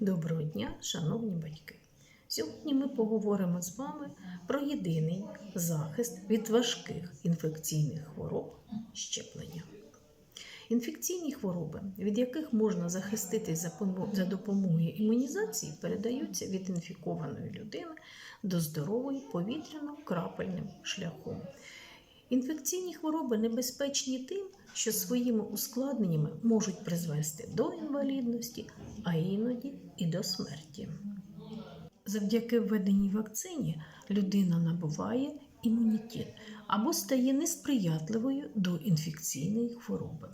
Доброго дня, шановні батьки! Сьогодні ми поговоримо з вами про єдиний захист від важких інфекційних хвороб щеплення. Інфекційні хвороби, від яких можна захиститись за допомогою імунізації, передаються від інфікованої людини до здорової повітряно-крапельним шляхом. Інфекційні хвороби небезпечні тим, що своїми ускладненнями можуть призвести до інвалідності, а іноді і до смерті. Завдяки введеній вакцині людина набуває імунітет або стає несприятливою до інфекційної хвороби.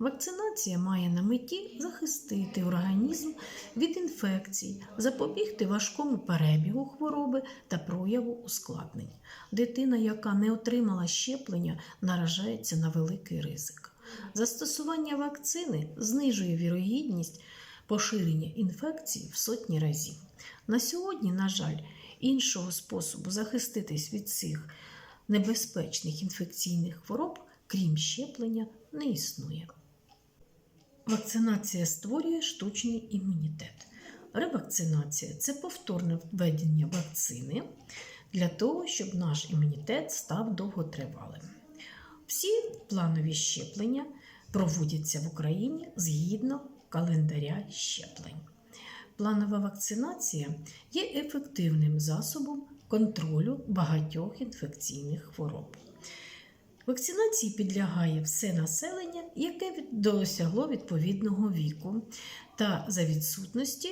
Вакцинація має на меті захистити організм від інфекцій, запобігти важкому перебігу хвороби та прояву ускладнень. Дитина, яка не отримала щеплення, наражається на великий ризик. Застосування вакцини знижує вірогідність поширення інфекції в сотні разів. На сьогодні, на жаль, іншого способу захиститись від цих небезпечних інфекційних хвороб, крім щеплення, не існує. Вакцинація створює штучний імунітет. Ревакцинація це повторне введення вакцини для того, щоб наш імунітет став довготривалим. Всі планові щеплення проводяться в Україні згідно календаря щеплень. Планова вакцинація є ефективним засобом контролю багатьох інфекційних хвороб. Вакцинації підлягає все населення, яке досягло відповідного віку та за відсутності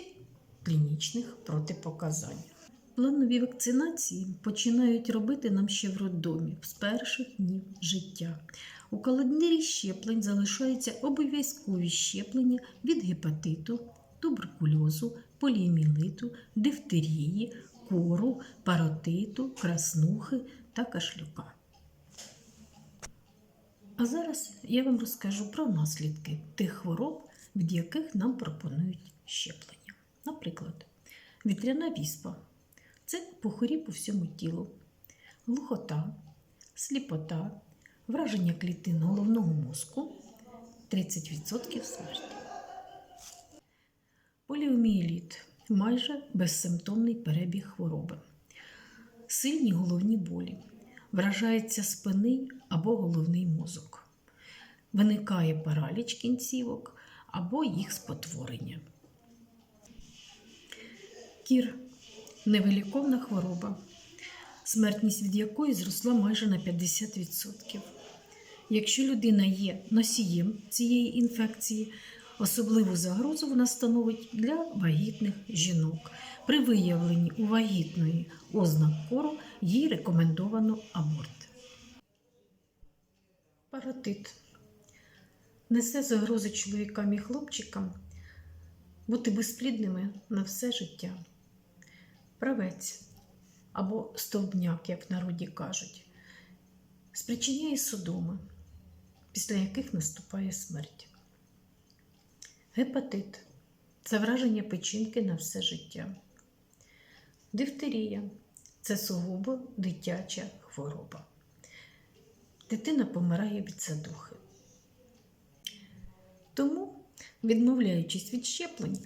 клінічних протипоказань. Планові вакцинації починають робити нам ще в роддомі з перших днів життя. У календарі щеплень залишаються обов'язкові щеплення від гепатиту, туберкульозу, поліоміелиту, дифтерії, кору, паротиту, краснухи та кашлюка. А зараз я вам розкажу про наслідки тих хвороб, від яких нам пропонують щеплення. Наприклад, вітряна віспа це похорі по всьому тілу, глухота, сліпота, враження клітин головного мозку, 30% смерті. Поліомієліт майже безсимптомний перебіг хвороби. Сильні головні болі, вражається спини або головний мозок. Виникає параліч кінцівок або їх спотворення. Кір невиліковна хвороба, смертність від якої зросла майже на 50%. Якщо людина є носієм цієї інфекції, особливу загрозу вона становить для вагітних жінок. При виявленні у вагітної ознак кору їй рекомендовано аборт. Паротит несе загрози чоловікам і хлопчикам бути безплідними на все життя. Правець або стовбняк, як в народі кажуть, спричиняє судоми, після яких наступає смерть. Гепатит це враження печінки на все життя. Дифтерія це сугубо дитяча хвороба. Дитина помирає від задухи. Тому, відмовляючись від щеплень,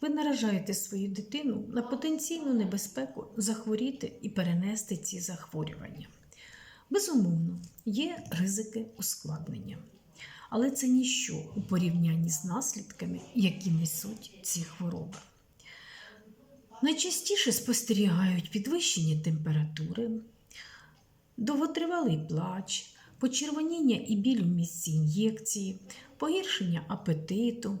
ви наражаєте свою дитину на потенційну небезпеку захворіти і перенести ці захворювання. Безумовно, є ризики ускладнення, але це ніщо у порівнянні з наслідками, які несуть ці хвороби. Найчастіше спостерігають підвищення температури, довготривалий плач, почервоніння і біль у місці ін'єкції, погіршення апетиту,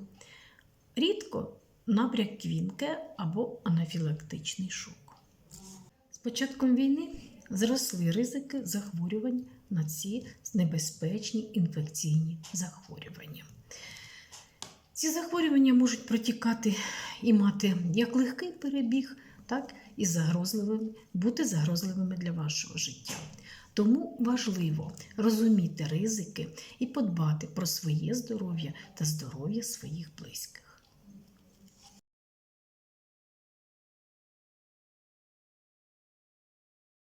рідко набряк квінке або анафілактичний шок. З початком війни зросли ризики захворювань на ці небезпечні інфекційні захворювання. Ці захворювання можуть протікати і мати як легкий перебіг, так і загрозливими, бути загрозливими для вашого життя. Тому важливо розуміти ризики і подбати про своє здоров'я та здоров'я своїх близьких.